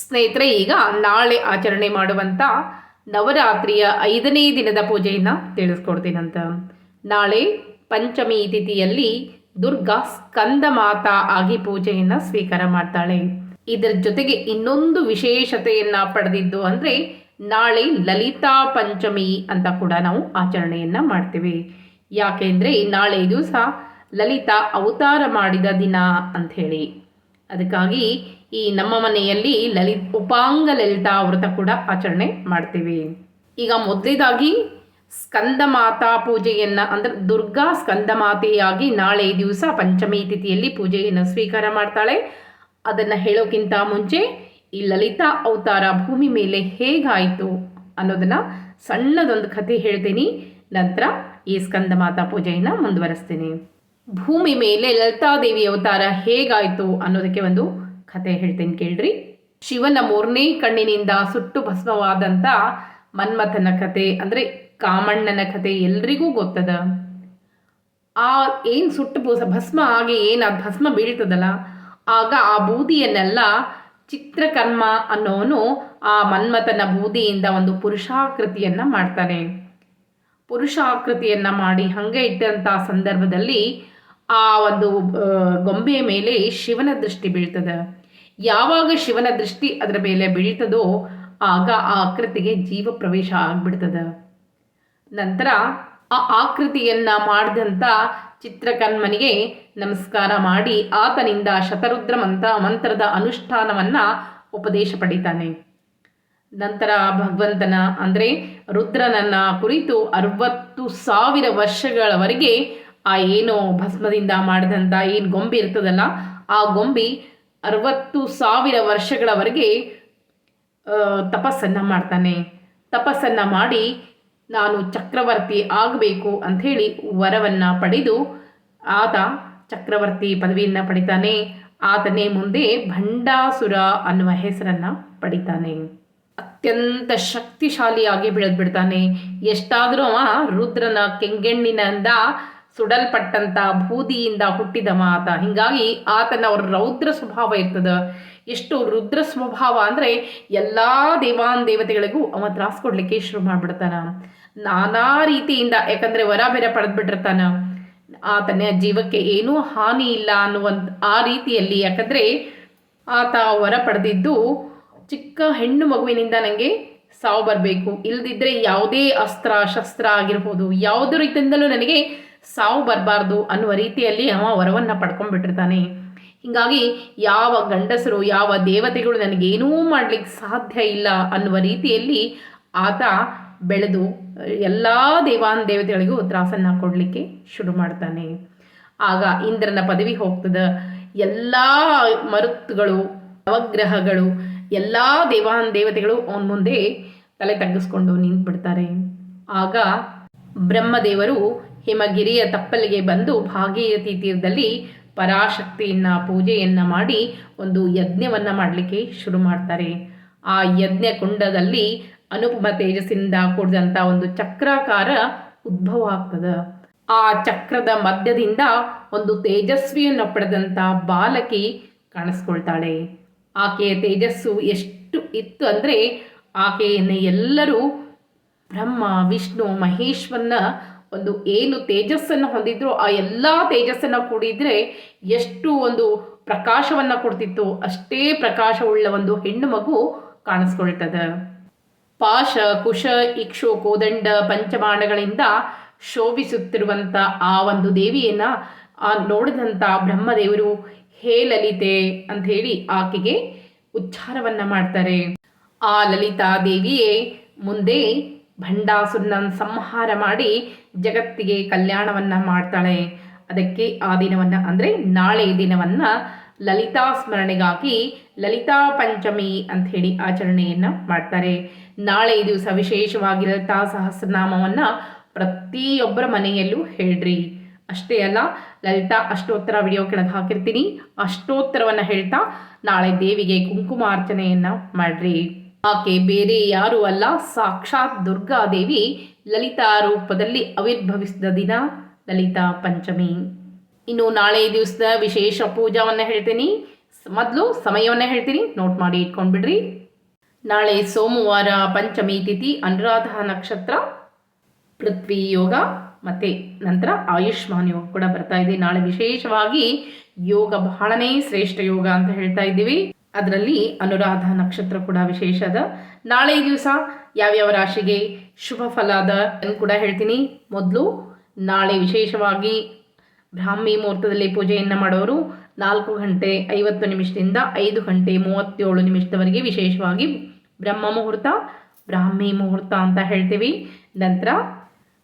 ಸ್ನೇಹಿತರೆ, ಈಗ ನಾಳೆ ಆಚರಣೆ ಮಾಡುವಂಥ ನವರಾತ್ರಿಯ ಐದನೇ ದಿನದ ಪೂಜೆಯನ್ನು ತಿಳಿಸ್ಕೊಡ್ತೀನಂತ. ನಾಳೆ ಪಂಚಮಿ ತಿಥಿಯಲ್ಲಿ ದುರ್ಗಾ ಸ್ಕಂದ ಮಾತಾ ಆಗಿ ಪೂಜೆಯನ್ನು ಸ್ವೀಕಾರ ಮಾಡ್ತಾಳೆ. ಇದರ ಜೊತೆಗೆ ಇನ್ನೊಂದು ವಿಶೇಷತೆಯನ್ನು ಪಡೆದಿದ್ದು ಅಂದರೆ ನಾಳೆ ಲಲಿತಾ ಪಂಚಮಿ ಅಂತ ಕೂಡ ನಾವು ಆಚರಣೆಯನ್ನು ಮಾಡ್ತೀವಿ. ಯಾಕೆಂದರೆ ನಾಳೆ ದಿವಸ ಲಲಿತಾ ಅವತಾರ ಮಾಡಿದ ದಿನ ಅಂಥೇಳಿ. ಅದಕ್ಕಾಗಿ ಈ ನಮ್ಮ ಮನೆಯಲ್ಲಿ ಲಲಿತ್ ಉಪಾಂಗ ಲಲಿತಾ ವ್ರತ ಕೂಡ ಆಚರಣೆ ಮಾಡ್ತೀವಿ. ಈಗ ಮೊದಲಿದಾಗಿ ಸ್ಕಂದ ಮಾತಾ ಪೂಜೆಯನ್ನು ಅಂದರೆ ದುರ್ಗಾ ಸ್ಕಂದ ಮಾತೆಯಾಗಿ ನಾಳೆ ದಿವಸ ಪಂಚಮಿ ತಿಥಿಯಲ್ಲಿ ಪೂಜೆಯನ್ನು ಸ್ವೀಕಾರ ಮಾಡ್ತಾಳೆ. ಅದನ್ನು ಹೇಳೋಕ್ಕಿಂತ ಮುಂಚೆ ಈ ಲಲಿತಾ ಅವತಾರ ಭೂಮಿ ಮೇಲೆ ಹೇಗಾಯಿತು ಅನ್ನೋದನ್ನು ಸಣ್ಣದೊಂದು ಕಥೆ ಹೇಳ್ತೀನಿ. ನಂತರ ಈ ಸ್ಕಂದ ಮಾತಾ ಪೂಜೆಯನ್ನು ಮುಂದುವರಿಸ್ತೀನಿ. ಭೂಮಿ ಮೇಲೆ ಲಲಿತಾದೇವಿ ಅವತಾರ ಹೇಗಾಯಿತು ಅನ್ನೋದಕ್ಕೆ ಒಂದು ಕಥೆ ಹೇಳ್ತೇನೆ ಕೇಳ್ರಿ. ಶಿವನ ಮೂರನೇ ಕಣ್ಣಿನಿಂದ ಸುಟ್ಟು ಭಸ್ಮವಾದಂಥ ಮನ್ಮಥನ ಕತೆ ಅಂದರೆ ಕಾಮಣ್ಣನ ಕತೆ ಎಲ್ರಿಗೂ ಗೊತ್ತದ. ಆ ಏನು ಸುಟ್ಟು ಭೂಸ- ಭಸ್ಮ ಆಗಿ ಏನು ಅದು ಭಸ್ಮ ಬೀಳ್ತದಲ್ಲ, ಆಗ ಆ ಬೂದಿಯನ್ನೆಲ್ಲ ಚಿತ್ರಕರ್ಮ ಅನ್ನೋನು ಆ ಮನ್ಮಥನ ಬೂದಿಯಿಂದ ಒಂದು ಪುರುಷಾಕೃತಿಯನ್ನು ಮಾಡ್ತಾನೆ. ಪುರುಷಾಕೃತಿಯನ್ನು ಮಾಡಿ ಹಾಗೆ ಇಟ್ಟಂಥ ಸಂದರ್ಭದಲ್ಲಿ ಆ ಒಂದು ಗೊಂಬೆಯ ಮೇಲೆ ಶಿವನ ದೃಷ್ಟಿ ಬೀಳ್ತದೆ. ಯಾವಾಗ ಶಿವನ ದೃಷ್ಟಿ ಅದರ ಮೇಲೆ ಬೀಳ್ತದೋ ಆಗ ಆ ಆಕೃತಿಗೆ ಜೀವ ಪ್ರವೇಶ ಆಗ್ಬಿಡ್ತದೆ. ನಂತರ ಆ ಆಕೃತಿಯನ್ನ ಮಾಡಿದಂಥ ಚಿತ್ರಕನ್ಮನಿಗೆ ನಮಸ್ಕಾರ ಮಾಡಿ ಆತನಿಂದ ಶತರುದ್ರ ಮಂತ್ರ, ಮಂತ್ರದ ಅನುಷ್ಠಾನವನ್ನ ಉಪದೇಶ ಪಡಿತಾನೆ. ನಂತರ ಭಗವಂತನ, ಅಂದರೆ ರುದ್ರನನ್ನ ಕುರಿತು ಅರವತ್ತು ಸಾವಿರ ವರ್ಷಗಳವರೆಗೆ ಆ ಏನು ಭಸ್ಮದಿಂದ ಮಾಡಿದಂಥ ಏನು ಗೊಂಬೆ ಇರ್ತದಲ್ಲ, ಆ ಗೊಂಬೆ ಅರವತ್ತು ಸಾವಿರ ವರ್ಷಗಳವರೆಗೆ ತಪಸ್ಸನ್ನು ಮಾಡ್ತಾನೆ. ತಪಸ್ಸನ್ನು ಮಾಡಿ ನಾನು ಚಕ್ರವರ್ತಿ ಆಗಬೇಕು ಅಂಥೇಳಿ ವರವನ್ನು ಪಡೆದು ಆತ ಚಕ್ರವರ್ತಿ ಪದವಿಯನ್ನು ಪಡಿತಾನೆ. ಆತನೇ ಮುಂದೆ ಭಂಡಾಸುರ ಅನ್ನುವ ಹೆಸರನ್ನು ಪಡಿತಾನೆ. ಅತ್ಯಂತ ಶಕ್ತಿಶಾಲಿಯಾಗಿ ಬೆಳೆದು ಬಿಡ್ತಾನೆ ಎಷ್ಟಾದರೂ ರುದ್ರನ ಕೆಂಗೆಣ್ಣಿನಿಂದ ಸುಡಲ್ಪಟ್ಟಂತ ಬೂದಿಯಿಂದ ಹುಟ್ಟಿದ ಮಾತ. ಹಿಂಗಾಗಿ ಆತನ ಅವ್ರ ರೌದ್ರ ಸ್ವಭಾವ ಇರ್ತದ. ಎಷ್ಟು ರುದ್ರ ಸ್ವಭಾವ ಅಂದರೆ ಎಲ್ಲ ದೇವಾನ್ ದೇವತೆಗಳಿಗೂ ಅವ ತ್ರಾಸ್ ಕೊಡ್ಲಿಕ್ಕೆ ಶುರು ಮಾಡ್ಬಿಡ್ತಾನ. ನಾನಾ ರೀತಿಯಿಂದ, ಯಾಕಂದ್ರೆ ವರ ಬೇರೆ ಪಡೆದ್ಬಿಟ್ಟಿರ್ತಾನ. ಆತನ ಜೀವಕ್ಕೆ ಏನೂ ಹಾನಿ ಇಲ್ಲ ಅನ್ನುವಂಥ ಆ ರೀತಿಯಲ್ಲಿ, ಯಾಕಂದ್ರೆ ಆತ ವರ ಪಡೆದಿದ್ದು ಚಿಕ್ಕ ಹೆಣ್ಣು ಮಗುವಿನಿಂದ ನನಗೆ ಸಾವು ಬರಬೇಕು. ಇಲ್ದಿದ್ರೆ ಯಾವುದೇ ಅಸ್ತ್ರ, ಶಸ್ತ್ರ ಆಗಿರ್ಬೋದು, ಯಾವುದೇ ರೀತಿಯಿಂದಲೂ ನನಗೆ ಸಾವು ಬರಬಾರ್ದು ಅನ್ನುವ ರೀತಿಯಲ್ಲಿ ಅವ ವರವನ್ನು ಪಡ್ಕೊಂಡ್ಬಿಟ್ಟಿರ್ತಾನೆ. ಹೀಗಾಗಿ ಯಾವ ಗಂಡಸರು, ಯಾವ ದೇವತೆಗಳು ನನಗೇನೂ ಮಾಡಲಿಕ್ಕೆ ಸಾಧ್ಯ ಇಲ್ಲ ಅನ್ನುವ ರೀತಿಯಲ್ಲಿ ಆತ ಬೆಳೆದು ಎಲ್ಲ ದೇವಾನ್ ದೇವತೆಗಳಿಗೂ ತ್ರಾಸನ್ನು ಕೊಡಲಿಕ್ಕೆ ಶುರು ಮಾಡ್ತಾನೆ. ಆಗ ಇಂದ್ರನ ಪದವಿ ಹೋಗ್ತದ. ಎಲ್ಲ ಮರುತ್ತುಗಳು ನವಗ್ರಹಗಳು, ಎಲ್ಲ ದೇವಾನ್ ದೇವತೆಗಳು ಅವನ ಮುಂದೆ ತಲೆ ತಗ್ಗಿಸ್ಕೊಂಡು ನಿಂತ್ಬಿಡ್ತಾರೆ. ಆಗ ಬ್ರಹ್ಮದೇವರು ಹಿಮಗಿರಿಯ ತಪ್ಪಲಿಗೆ ಬಂದು ಭಾಗೀರಥಿ ತೀರದಲ್ಲಿ ಪರಾಶಕ್ತಿಯನ್ನ, ಪೂಜೆಯನ್ನ ಮಾಡಿ ಒಂದು ಯಜ್ಞವನ್ನ ಮಾಡಲಿಕ್ಕೆ ಶುರು ಮಾಡ್ತಾರೆ. ಆ ಯಜ್ಞ ಕುಂಡದಲ್ಲಿ ಅನುಪಮ ತೇಜಸ್ಸಿಂದ ಕೂಡಿದಂಥ ಒಂದು ಚಕ್ರಾಕಾರ ಉದ್ಭವ ಆಗ್ತದೆ. ಆ ಚಕ್ರದ ಮಧ್ಯದಿಂದ ಒಂದು ತೇಜಸ್ವಿಯನ್ನು ಪಡೆದಂಥ ಬಾಲಕಿ ಕಾಣಿಸ್ಕೊಳ್ತಾಳೆ. ಆಕೆಯ ತೇಜಸ್ಸು ಎಷ್ಟು ಇತ್ತು ಅಂದರೆ, ಆಕೆಯನ್ನು ಎಲ್ಲರೂ ಬ್ರಹ್ಮ, ವಿಷ್ಣು, ಮಹೇಶ್ವರನ ಒಂದು ಏನು ತೇಜಸ್ಸನ್ನು ಹೊಂದಿದ್ರು ಆ ಎಲ್ಲ ತೇಜಸ್ಸನ್ನು ಕೂಡಿದ್ರೆ ಎಷ್ಟು ಒಂದು ಪ್ರಕಾಶವನ್ನು ಕೊಡ್ತಿತ್ತು ಅಷ್ಟೇ ಪ್ರಕಾಶವುಳ್ಳ ಒಂದು ಹೆಣ್ಣು ಮಗು ಕಾಣಿಸ್ಕೊಳ್ತದೆ. ಪಾಶ, ಕುಶ, ಇಕ್ಷು, ಕೋದಂಡ, ಪಂಚಮಾಣಗಳಿಂದ ಶೋಭಿಸುತ್ತಿರುವಂಥ ಆ ಒಂದು ದೇವಿಯನ್ನ ಆ ನೋಡಿದಂಥ ಬ್ರಹ್ಮದೇವರು ಹೇ ಲಲಿತೆ ಅಂತ ಹೇಳಿ ಆಕೆಗೆ ಉಚ್ಚಾರವನ್ನ ಮಾಡ್ತಾರೆ. ಆ ಲಲಿತಾ ದೇವಿಯೇ ಮುಂದೆ ಭಂಡಾಸುರನ ಸಂಹಾರ ಮಾಡಿ ಜಗತ್ತಿಗೆ ಕಲ್ಯಾಣವನ್ನ ಮಾಡ್ತಾಳೆ. ಅದಕ್ಕೆ ಆ ದಿನವನ್ನು ಅಂದರೆ ನಾಳೆ ದಿನವನ್ನ ಲಲಿತಾ ಸ್ಮರಣೆಗಾಗಿ ಲಲಿತಾ ಪಂಚಮಿ ಅಂತ ಹೇಳಿ ಆಚರಣೆಯನ್ನ ಮಾಡ್ತಾರೆ. ನಾಳೆ ದಿವಸ ವಿಶೇಷವಾಗಿ ಲಲಿತಾ ಸಹಸ್ರನಾಮವನ್ನ ಪ್ರತಿಯೊಬ್ಬರ ಮನೆಯಲ್ಲೂ ಹೇಳ್ರಿ. ಅಷ್ಟೇ ಅಲ್ಲ, ಲಲಿತಾ ಅಷ್ಟೋತ್ತರ ವಿಡಿಯೋ ಕೆಳಗೆ ಹಾಕಿರ್ತೀನಿ. ಅಷ್ಟೋತ್ತರವನ್ನ ಹೇಳ್ತಾ ನಾಳೆ ದೇವಿಗೆ ಕುಂಕುಮಾರ್ಚನೆಯನ್ನ ಮಾಡ್ರಿ. ಆಕೆ ಬೇರೆ ಯಾರೂ ಅಲ್ಲ, ಸಾಕ್ಷಾತ್ ದುರ್ಗಾದೇವಿ ಲಲಿತಾ ರೂಪದಲ್ಲಿ ಆವಿರ್ಭವಿಸಿದ ದಿನ ಲಲಿತಾ ಪಂಚಮಿ. ಇನ್ನು ನಾಳೆ ದಿವಸದ ವಿಶೇಷ ಪೂಜಾವನ್ನು ಹೇಳ್ತೀನಿ. ಮೊದಲು ಸಮಯವನ್ನು ಹೇಳ್ತೀನಿ. ನೋಟ್ ಮಾಡಿ ಇಟ್ಕೊಂಡ್ಬಿಡ್ರಿ. ನಾಳೆ ಸೋಮವಾರ ಪಂಚಮಿ ತಿಥಿ, ಅನುರಾಧ ನಕ್ಷತ್ರ, ಪೃಥ್ವಿ ಯೋಗ, ಮತ್ತು ನಂತರ ಆಯುಷ್ಮಾನ್ ಯೋಗ ಕೂಡ ಬರ್ತಾ ಇದೆ. ನಾಳೆ ವಿಶೇಷವಾಗಿ ಯೋಗ ಬಹಳನೇ ಶ್ರೇಷ್ಠ ಯೋಗ ಅಂತ ಹೇಳ್ತಾ ಇದ್ದೀವಿ. ಅದರಲ್ಲಿ ಅನುರಾಧ ನಕ್ಷತ್ರ ಕೂಡ ವಿಶೇಷ ಅದ. ನಾಳೆ ದಿವಸ ಯಾವ್ಯಾವ ರಾಶಿಗೆ ಶುಭ ಫಲ ಅಂತ ಕೂಡ ಹೇಳ್ತೀನಿ. ಮೊದಲು ನಾಳೆ ವಿಶೇಷವಾಗಿ ಬ್ರಾಹ್ಮಿ ಮುಹೂರ್ತದಲ್ಲಿ ಪೂಜೆಯನ್ನು ಮಾಡೋರು ನಾಲ್ಕು ಗಂಟೆ ಐವತ್ತು ನಿಮಿಷದಿಂದ ಐದು ಗಂಟೆ ಮೂವತ್ತೇಳು ನಿಮಿಷದವರೆಗೆ ವಿಶೇಷವಾಗಿ ಬ್ರಹ್ಮ ಮುಹೂರ್ತ, ಬ್ರಾಹ್ಮಿ ಮುಹೂರ್ತ ಅಂತ ಹೇಳ್ತೀವಿ. ನಂತರ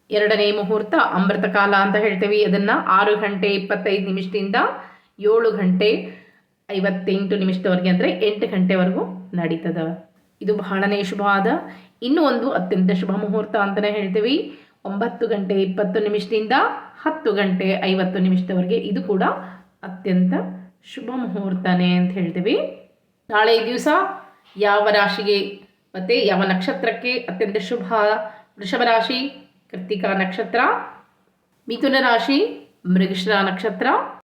ಎರಡನೇ ಮುಹೂರ್ತ ಅಮೃತ ಕಾಲ ಅಂತ ಹೇಳ್ತೀವಿ. ಅದನ್ನು ಆರು ಗಂಟೆ ಇಪ್ಪತ್ತೈದು ನಿಮಿಷದಿಂದ ಏಳು ಗಂಟೆ ಐವತ್ತೆಂಟು ನಿಮಿಷದವರೆಗೆ ಅಂದರೆ ಎಂಟು ಗಂಟೆವರೆಗೂ ನಡೀತದ. ಇದು ಬಹಳನೇ ಶುಭ ಆದ. ಇನ್ನೂ ಒಂದು ಅತ್ಯಂತ ಶುಭ ಮುಹೂರ್ತ ಅಂತಲೇ ಹೇಳ್ತೀವಿ. ಒಂಬತ್ತು ಗಂಟೆ ಇಪ್ಪತ್ತು ನಿಮಿಷದಿಂದ ಹತ್ತು ಗಂಟೆ ಐವತ್ತು ನಿಮಿಷದವರೆಗೆ ಇದು ಕೂಡ ಅತ್ಯಂತ ಶುಭ ಮುಹೂರ್ತನೇ ಅಂತ ಹೇಳ್ತೀವಿ. ನಾಳೆ ದಿವಸ ಯಾವ ರಾಶಿಗೆ ಮತ್ತು ಯಾವ ನಕ್ಷತ್ರಕ್ಕೆ ಅತ್ಯಂತ ಶುಭ? ವೃಷಭ ರಾಶಿ ಕೃತಿಕಾ ನಕ್ಷತ್ರ, ಮಿಥುನ ರಾಶಿ, ಮೃಗಶಿರ ನಕ್ಷತ್ರ,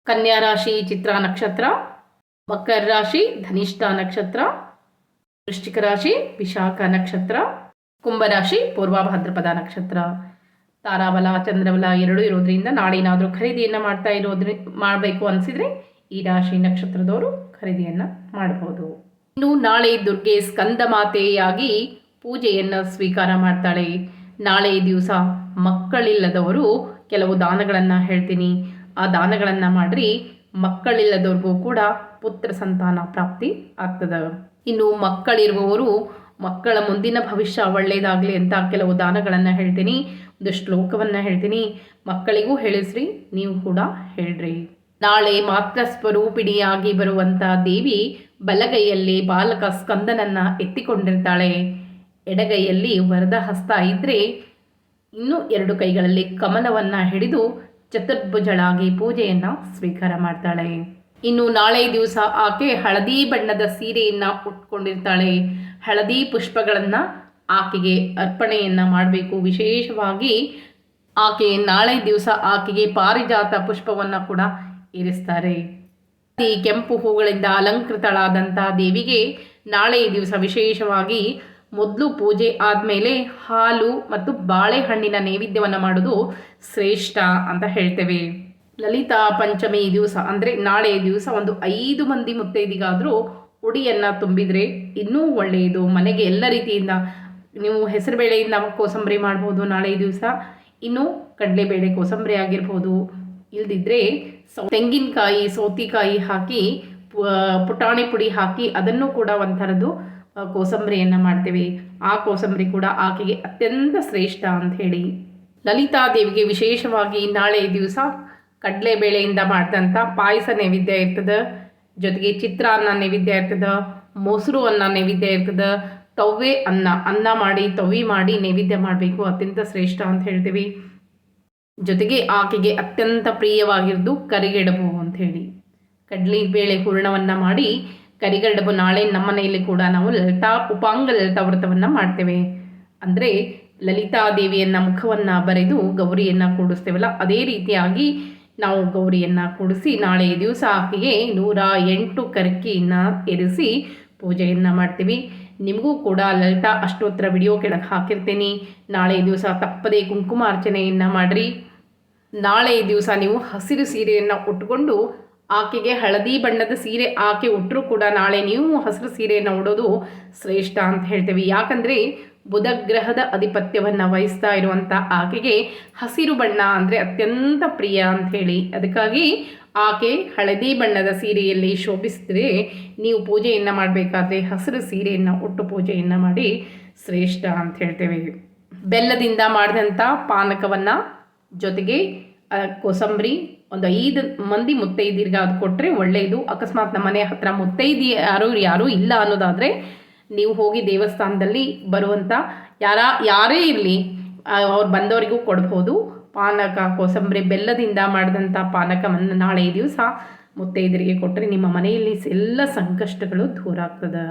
ಕನ್ಯಾ ರಾಶಿ, ಚಿತ್ರ ನಕ್ಷತ್ರ ಮಕರ ರಾಶಿ, ಧನಿಷ್ಠ ನಕ್ಷತ್ರ, ವೃಶ್ಚಿಕ ರಾಶಿ, ವಿಶಾಖ ನಕ್ಷತ್ರ ಕುಂಭರಾಶಿ ಪೂರ್ವ ಭಾದ್ರಪದ ನಕ್ಷತ್ರ. ತಾರಾಬಲ, ಚಂದ್ರಬಲ ಎರಡೂ ಇರೋದ್ರಿಂದ ನಾಳೆ ಏನಾದರೂ ಖರೀದಿಯನ್ನು ಮಾಡ್ತಾ ಇರೋದ್ರಿ, ಮಾಡಬೇಕು ಅನಿಸಿದರೆ ಈ ರಾಶಿ ನಕ್ಷತ್ರದವರು ಖರೀದಿಯನ್ನು ಮಾಡಬಹುದು ಇನ್ನು ನಾಳೆ ದುರ್ಗೆ ಸ್ಕಂದ ಮಾತೆಯಾಗಿ ಪೂಜೆಯನ್ನು ಸ್ವೀಕಾರ ಮಾಡ್ತಾಳೆ. ನಾಳೆ ದಿವಸ ಮಕ್ಕಳಿಲ್ಲದವರು ಕೆಲವು ದಾನಗಳನ್ನು ಹೇಳ್ತೀನಿ. ಆ ದಾನಗಳನ್ನು ಮಾಡ್ರಿ. ಮಕ್ಕಳಿಲ್ಲದವ್ರಿಗೂ ಕೂಡ ಪುತ್ರ ಸಂತಾನ ಪ್ರಾಪ್ತಿ ಆಗ್ತದೆ. ಇನ್ನು ಮಕ್ಕಳಿರುವವರು ಮಕ್ಕಳ ಮುಂದಿನ ಭವಿಷ್ಯ ಒಳ್ಳೆಯದಾಗಲಿ ಅಂತ ಕೆಲವು ದಾನಗಳನ್ನು ಹೇಳ್ತೀನಿ, ಒಂದು ಶ್ಲೋಕವನ್ನು ಹೇಳ್ತೀನಿ. ಮಕ್ಕಳಿಗೂ ಹೇಳಿಸ್ರಿ, ನೀವು ಕೂಡ ಹೇಳ್ರಿ. ನಾಳೆ ಮಾತ್ರ ಸ್ವರೂಪಿಣಿಯಾಗಿ ಬರುವಂಥ ದೇವಿ ಬಲಗೈಯಲ್ಲಿ ಬಾಲಕ ಸ್ಕಂದನನ್ನ ಎತ್ತಿಕೊಂಡಿರ್ತಾಳೆ. ಎಡಗೈಯಲ್ಲಿ ವರದ ಹಸ್ತ ಇದ್ದರೆ ಇನ್ನು ಎರಡು ಕೈಗಳಲ್ಲಿ ಕಮಲವನ್ನು ಹಿಡಿದು ಚತುರ್ಭುಜಳಾಗಿ ಪೂಜೆಯನ್ನು ಸ್ವೀಕಾರ ಮಾಡ್ತಾಳೆ. ಇನ್ನು ನಾಳೆ ದಿವಸ ಆಕೆ ಹಳದಿ ಬಣ್ಣದ ಸೀರೆಯನ್ನು ಉಟ್ಕೊಂಡಿರ್ತಾಳೆ. ಹಳದಿ ಪುಷ್ಪಗಳನ್ನು ಆಕೆಗೆ ಅರ್ಪಣೆಯನ್ನು ಮಾಡಬೇಕು. ವಿಶೇಷವಾಗಿ ಆಕೆ ನಾಳೆ ದಿವಸ ಆಕೆಗೆ ಪಾರಿಜಾತ ಪುಷ್ಪವನ್ನು ಕೂಡ ಇರಿಸ್ತಾರೆ. ಕೆಂಪು ಹೂಗಳಿಂದ ಅಲಂಕೃತಳಾದಂಥ ದೇವಿಗೆ ನಾಳೆ ದಿವಸ ವಿಶೇಷವಾಗಿ ಮೊದಲು ಪೂಜೆ ಆದಮೇಲೆ ಹಾಲು ಮತ್ತು ಬಾಳೆಹಣ್ಣಿನ ನೈವೇದ್ಯವನ್ನು ಮಾಡೋದು ಶ್ರೇಷ್ಠ ಅಂತ ಹೇಳ್ತೇವೆ. ಲಲಿತಾ ಪಂಚಮಿ ದಿವಸ ಅಂದರೆ ನಾಳೆ ದಿವಸ ಒಂದು ಐದು ಮಂದಿ ಮುತ್ತೈದಿಗಾದರೂ ಉಡಿಯನ್ನು ತುಂಬಿದರೆ ಇನ್ನೂ ಒಳ್ಳೆಯದು. ಮನೆಗೆ ಎಲ್ಲ ರೀತಿಯಿಂದ ನೀವು ಹೆಸರುಬೇಳೆಯಿಂದ ಕೋಸಂಬರಿ ಮಾಡ್ಬೋದು ನಾಳೆ ದಿವಸ, ಇನ್ನು ಕಡಲೆಬೇಳೆ ಕೋಸಂಬರಿ ಆಗಿರ್ಬೋದು. ಇಲ್ದಿದ್ರೆ ಸೌ ತೆಂಗಿನಕಾಯಿ, ಸೌತಿಕಾಯಿ ಹಾಕಿ ಪುಟಾಣಿ ಪುಡಿ ಹಾಕಿ ಅದನ್ನು ಕೂಡ ಒಂಥರದ್ದು ಕೋಸಂಬರಿಯನ್ನು ಮಾಡ್ತೇವೆ. ಆ ಕೋಸಂಬರಿ ಕೂಡ ಆಕೆಗೆ ಅತ್ಯಂತ ಶ್ರೇಷ್ಠ ಅಂತ ಹೇಳಿ ಲಲಿತಾ ದೇವಿಗೆ ವಿಶೇಷವಾಗಿ ನಾಳೆ ದಿವಸ ಕಡಲೆಬೇಳೆಯಿಂದ ಮಾಡಿದಂಥ ಪಾಯಸ ನೈವೇದ್ಯ ಇರ್ತದೆ. ಜೊತೆಗೆ ಚಿತ್ರಾನ್ನ ನೈವೇದ್ಯ ಇರ್ತದೆ, ಮೊಸರು ಅನ್ನ ನೈವೇದ್ಯ ಇರ್ತದೆ, ತವ್ವೆ ಅನ್ನ ಅನ್ನ ಮಾಡಿ ತವಿ ಮಾಡಿ ನೈವೇದ್ಯ ಮಾಡಬೇಕು. ಅತ್ಯಂತ ಶ್ರೇಷ್ಠ ಅಂತ ಹೇಳ್ತೀವಿ. ಜೊತೆಗೆ ಆಕೆಗೆ ಅತ್ಯಂತ ಪ್ರಿಯವಾಗಿರೋದು ಕರಿಗೆಡಬು ಅಂತ ಹೇಳಿ. ಕಡಲೆ ಬೇಳೆ ಹೂರ್ಣವನ್ನು ಮಾಡಿ ಕರಿಗಡಬು ನಾಳೆ ನಮ್ಮ ಮನೆಯಲ್ಲಿ ಕೂಡ ನಾವು ಲಲಿತಾ ಉಪಾಂಗ ಲಲಿತಾ ವ್ರತವನ್ನು ಮಾಡ್ತೇವೆ. ಅಂದರೆ ಲಲಿತಾ ದೇವಿಯನ್ನ ಮುಖವನ್ನು ಬರೆದು ಗೌರಿಯನ್ನು ಕೂಡಿಸ್ತೇವಲ್ಲ, ಅದೇ ರೀತಿಯಾಗಿ ನಾವು ಗೌರಿಯನ್ನು ಕೂಡಿಸಿ ನಾಳೆ ದಿವಸ ಆಕೆಗೆ ನೂರ ಎಂಟು ಕರ್ಕಿಯನ್ನು ಎರಿಸಿ ಪೂಜೆಯನ್ನು ಮಾಡ್ತೀವಿ. ನಿಮಗೂ ಕೂಡ ಲಲಿತಾ ಅಷ್ಟೋತ್ತರ ವಿಡಿಯೋ ಕೆಳಗೆ ಹಾಕಿರ್ತೀನಿ. ನಾಳೆ ದಿವಸ ತಪ್ಪದೇ ಕುಂಕುಮಾರ್ಚನೆಯನ್ನು ಮಾಡಿರಿ. ನಾಳೆ ದಿವಸ ನೀವು ಹಸಿರು ಸೀರೆಯನ್ನು ಉಟ್ಕೊಂಡು ಆಕೆಗೆ ಹಳದಿ ಬಣ್ಣದ ಸೀರೆ ಆಕೆ ಉಟ್ಟರೂ ಕೂಡ ನಾಳೆ ನೀವು ಹಸಿರು ಸೀರೆಯನ್ನು ಉಡೋದು ಶ್ರೇಷ್ಠ ಅಂತ ಹೇಳ್ತೇವೆ. ಯಾಕಂದರೆ ಬುಧ ಗ್ರಹದ ಅಧಿಪತ್ಯವನ್ನು ವಹಿಸ್ತಾ ಇರುವಂಥ ಆಕೆಗೆ ಹಸಿರು ಬಣ್ಣ ಅಂದರೆ ಅತ್ಯಂತ ಪ್ರಿಯ ಅಂತ ಹೇಳಿ. ಅದಕ್ಕಾಗಿ ಆಕೆ ಹಳದಿ ಬಣ್ಣದ ಸೀರೆಯಲ್ಲಿ ಶೋಭಿಸಿದ್ರೆ ನೀವು ಪೂಜೆಯನ್ನು ಮಾಡಬೇಕಾದ್ರೆ ಹಸಿರು ಸೀರೆಯನ್ನು ಉಟ್ಟು ಪೂಜೆಯನ್ನು ಮಾಡಿ ಶ್ರೇಷ್ಠ ಅಂತ ಹೇಳ್ತೇವೆ. ಬೆಲ್ಲದಿಂದ ಮಾಡಿದಂಥ ಪಾನಕವನ್ನು ಜೊತೆಗೆ ಕೋಸಂಬರಿ ಒಂದು ಐದು ಮಂದಿ ಮುತ್ತೈದಿರಿಗೆ ಅದು ಕೊಟ್ಟರೆ ಒಳ್ಳೆಯದು ಅಕಸ್ಮಾತ್ ನಮ್ಮ ಮನೆ ಹತ್ರ ಮುತ್ತೈದಿ ಯಾರು, ಯಾರೂ ಇಲ್ಲ ಅನ್ನೋದಾದರೆ ನೀವು ಹೋಗಿ ದೇವಸ್ಥಾನದಲ್ಲಿ ಬರುವಂಥ ಯಾರ, ಯಾರೇ ಇರಲಿ ಅವ್ರು ಬಂದವರಿಗೂ ಕೊಡ್ಬೋದು. ಪಾನಕ, ಕೋಸಂಬರಿ ಬೆಲ್ಲದಿಂದ ಮಾಡಿದಂಥ ಪಾನಕವನ್ನು ನಾಳೆ ದಿವಸ ಮುತ್ತೈದರಿಗೆ ಕೊಟ್ಟರೆ ನಿಮ್ಮ ಮನೆಯಲ್ಲಿ ಎಲ್ಲ ಸಂಕಷ್ಟಗಳು ದೂರ ಆಗ್ತದೆ.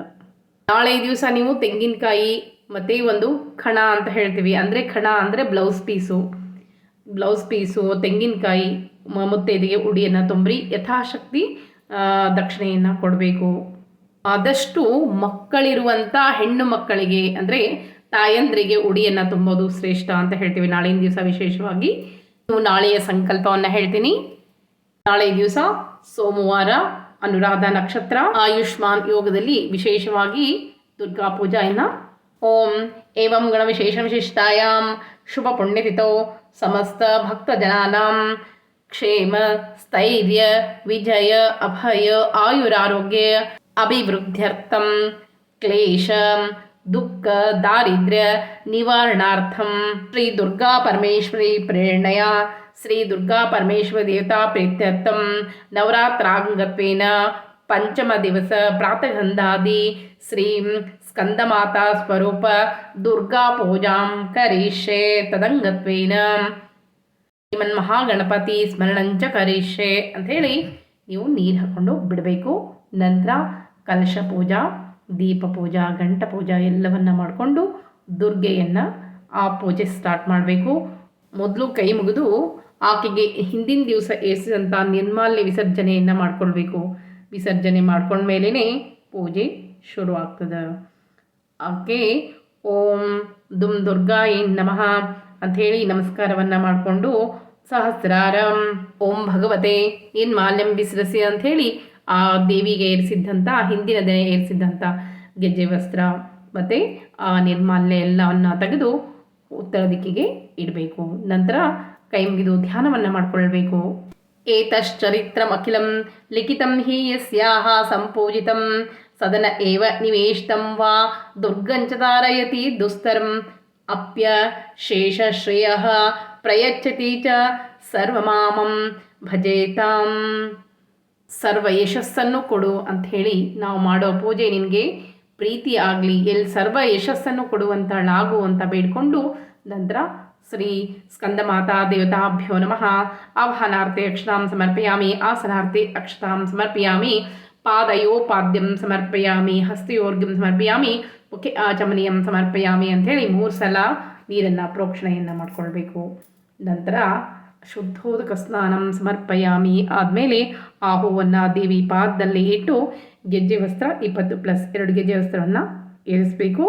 ನಾಳೆ ದಿವಸ ನೀವು ತೆಂಗಿನಕಾಯಿ ಮತ್ತು ಒಂದು ಖಣ ಅಂತ ಹೇಳ್ತೀವಿ. ಅಂದರೆ ಖಣ ಅಂದರೆ ಬ್ಲೌಸ್ ಪೀಸು ಬ್ಲೌಸ್ ಪೀಸು ತೆಂಗಿನಕಾಯಿ ಮುತ್ತೈದೆಗೆ ಉಡಿಯನ್ನು ತುಂಬ್ರಿ ಯಥಾಶಕ್ತಿ ದಕ್ಷಿಣೆಯನ್ನು ಕೊಡಬೇಕು. ಆದಷ್ಟು ಮಕ್ಕಳಿರುವಂಥ ಹೆಣ್ಣು ಮಕ್ಕಳಿಗೆ, ಅಂದರೆ ತಾಯಂದ್ರಿಗೆ ಉಡಿಯನ್ನು ತುಂಬೋದು ಶ್ರೇಷ್ಠ ಅಂತ ಹೇಳ್ತೀವಿ. ನಾಳಿನ ದಿವಸ ವಿಶೇಷವಾಗಿ ನೀವು ನಾಳೆಯ ಸಂಕಲ್ಪವನ್ನು ಹೇಳ್ತೀನಿ. ನಾಳೆ ದಿವಸ ಸೋಮವಾರ ಅನುರಾಧ ನಕ್ಷತ್ರ ಆಯುಷ್ಮಾನ್ ಯೋಗದಲ್ಲಿ ವಿಶೇಷವಾಗಿ ದುರ್ಗಾ ಪೂಜೆಯನ್ನು. ಓಂ ಏವಂ ಗಣ ವಿಶೇಷ ವಿಶಿಷ್ಟಾಯಾಮ್ ಶುಭ ಪುಣ್ಯತಿಥೌ ಸಮಸ್ತ ಭಕ್ತಜನಾನಾಂ क्षेम स्थैर्य विजय अभय आयुरारोग्य अभिवृद्ध्यर्थं क्लेश श्रीदुर्गापरमेश्वरी प्रेरणया श्रीदुर्गापरमेश्वरदेवता प्रीत्यर्थं नवरात्राङ्गत्वेन पञ्चमदिवस प्रातःगन्धादि श्रीं स्कन्दमातास्वरूप दुर्गापूजां करिष्ये तदङ्गत्वेन ಮಹಾಗಣಪತಿ ಸ್ಮರಣಂಚ ಕರಿಷ್ಯೆ ಅಂಥೇಳಿ ನೀವು ನೀರು ಹಾಕ್ಕೊಂಡು ಬಿಡಬೇಕು. ನಂತರ ಕಲಶ ಪೂಜಾ, ದೀಪ ಪೂಜಾ, ಗಂಟ ಪೂಜಾ ಎಲ್ಲವನ್ನ ಮಾಡಿಕೊಂಡು ದುರ್ಗೆಯನ್ನು ಆ ಪೂಜೆ ಸ್ಟಾರ್ಟ್ ಮಾಡಬೇಕು. ಮೊದಲು ಕೈ ಮುಗಿದು ಆಕೆಗೆ ಹಿಂದಿನ ದಿವಸ ಏರಿಸಿದಂಥ ನಿರ್ಮಾಲ್ಯ ವಿಸರ್ಜನೆಯನ್ನು ಮಾಡಿಕೊಳ್ಬೇಕು. ವಿಸರ್ಜನೆ ಮಾಡ್ಕೊಂಡ್ಮೇಲೇ ಪೂಜೆ ಶುರು ಆಗ್ತದೆ. ಆಕೆ ಓಂ ದುಮ್ ದುರ್ಗಾಯೈ ನಮಃ. ಅಂಥೇಳಿ ನಮಸ್ಕಾರವನ್ನು ಮಾಡಿಕೊಂಡು ಸಹಸ್ರಾರಂ ಓಂ ಭಗವತೆ, ಏನು ಮಾಲ್ಯಂ ಬಿಸಿರಸಿ ಅಂಥೇಳಿ ಆ ದೇವಿಗೆ ಏರಿಸಿದ್ದಂಥ ಹಿಂದಿನ ದಿನ ಏರಿಸಿದ್ದಂಥ ಗೆಜ್ಜೆ ವಸ್ತ್ರ ಮತ್ತು ಆ ನಿರ್ಮಾಲ್ಯ ಎಲ್ಲವನ್ನು ತೆಗೆದು ಉತ್ತರ ದಿಕ್ಕಿಗೆ ಇಡಬೇಕು. ನಂತರ ಕೈ ಮುಗಿದು ಧ್ಯಾನವನ್ನು ಮಾಡಿಕೊಳ್ಬೇಕು. ಏತಶ್ಚರಿತ್ರಮಖಿಲಂ ಲಿಖಿತಂ ಹಿ ಯಸ್ಯಾಹ ಸಂಪೂಜಿತಂ, ಸದನ ಏವ ನಿವೇಷ್ಟಂ ವಾ ದುರ್ಗಂಚ ತಾರಯತಿ ದುಸ್ತರಂ ಅಪ್ಯ ಶೇಷಶ್ರೇಯ ಪ್ರಯಚ್ಛತಿ ಚ ಸರ್ವಮಾಮಂ ಭಜೇತಾಂ ಸರ್ವ ಯಶಸ್ಸನ್ನು ಕೊಡು ಅಂತ ಹೇಳಿ ನಾವು ಮಾಡೋ ಪೂಜೆ ನಿನಗೆ ಪ್ರೀತಿ ಆಗಲಿ ಎಲ್ಲಿ ಸರ್ವ ಯಶಸ್ಸನ್ನು ಕೊಡುವಂತಳಾಗು ಅಂತ ಬೇಡಿಕೊಂಡು ನಂತರ ಶ್ರೀ ಸ್ಕಂದಮಾತಾ ದೇವತಾಭ್ಯೋ ನಮಃ. ಆಹ್ವಾನಾರ್ಥೆ ಅಕ್ಷತಾಂ ಸಮರ್ಪಯಾಮಿ ಆಸನಾರ್ಥೆ ಅಕ್ಷತಾಂ ಸಮರ್ಪಯಾಮಿ, ಪಾದಯೋಪಾದ್ಯಂ ಸಮರ್ಪಯಾಮಿ ಹಸ್ತಯೋರ್ಗ್ಯಂ ಸಮರ್ಪಯಾಮಿ ಮುಖ್ಯ ಚಮನಿಯಂ ಸಮರ್ಪಯಾಮಿ ಅಂಥೇಳಿ ಮೂರು ಸಲ ನೀರನ್ನು ಪ್ರೋಕ್ಷಣೆಯನ್ನು ಮಾಡಿಕೊಳ್ಬೇಕು. ನಂತರ ಶುದ್ಧೋದಕ ಸ್ನಾನಂ ಸಮರ್ಪಯಾಮಿ ಆದಮೇಲೆ ಆ ಹೂವನ್ನು ದೇವಿ ಪಾದದಲ್ಲಿ ಇಟ್ಟು ಗೆಜ್ಜೆ ವಸ್ತ್ರ ಇಪ್ಪತ್ತು ಪ್ಲಸ್ ಎರಡು ಗೆಜ್ಜೆ ವಸ್ತ್ರವನ್ನು ಏರಿಸಬೇಕು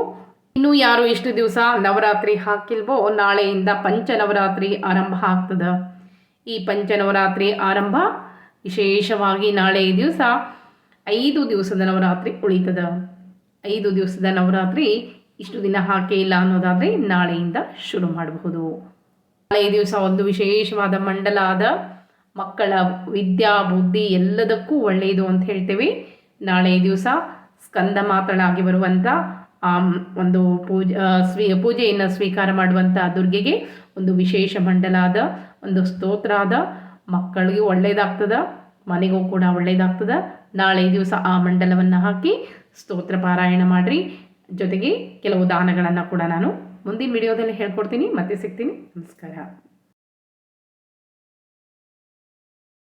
ಇನ್ನು ಯಾರು ಇಷ್ಟು ದಿವಸ ನವರಾತ್ರಿ ಹಾಕಿಲ್ವೋ ನಾಳೆಯಿಂದ ಪಂಚನವರಾತ್ರಿ ಆರಂಭ ಆಗ್ತದೆ. ಈ ಪಂಚನವರಾತ್ರಿ ಆರಂಭ ವಿಶೇಷವಾಗಿ ನಾಳೆ ದಿವಸ ಐದು ದಿವಸದ ನವರಾತ್ರಿ ಉಳಿತದ. ಐದು ದಿವಸದ ನವರಾತ್ರಿ ಇಷ್ಟು ದಿನ ಹಾಕೇ ಇಲ್ಲ ಅನ್ನೋದಾದರೆ ನಾಳೆಯಿಂದ ಶುರು ಮಾಡಬಹುದು. ನಾಳೆ ದಿವಸ ಒಂದು ವಿಶೇಷವಾದ ಮಂಡಲಾದ ಮಕ್ಕಳ ವಿದ್ಯಾ, ಬುದ್ಧಿ ಎಲ್ಲದಕ್ಕೂ ಒಳ್ಳೆಯದು ಅಂತ ಹೇಳ್ತೇವೆ. ನಾಳೆ ದಿವಸ ಸ್ಕಂದ ಮಾತಳಾಗಿ ಬರುವಂಥ ಆ, ಒಂದು ಪೂಜೆ ಸ್ವೀ, ಪೂಜೆಯನ್ನು ಸ್ವೀಕಾರ ಮಾಡುವಂಥ ದುರ್ಗೆಗೆ ಒಂದು ವಿಶೇಷ ಮಂಡಲಾದ, ಒಂದು ಸ್ತೋತ್ರ ಆದ ಮಕ್ಕಳಿಗೆ ಒಳ್ಳೆಯದಾಗ್ತದ, ಮನೆಗೂ ಕೂಡ ಒಳ್ಳೆಯದಾಗ್ತದ. ನಾಳೆ ದಿವಸ ಆ ಮಂಡಲವನ್ನು ಹಾಕಿ ಸ್ತೋತ್ರ ಪಾರಾಯಣ ಮಾಡಿರಿ. ಜೊತೆಗೆ ಕೆಲವು ದಾನಗಳನ್ನು ಕೂಡ ನಾನು ಮುಂದಿನ ವಿಡಿಯೋದಲ್ಲಿ ಹೇಳ್ಕೊಡ್ತೀನಿ. ಮತ್ತೆ ಸಿಗ್ತೀನಿ. ನಮಸ್ಕಾರ.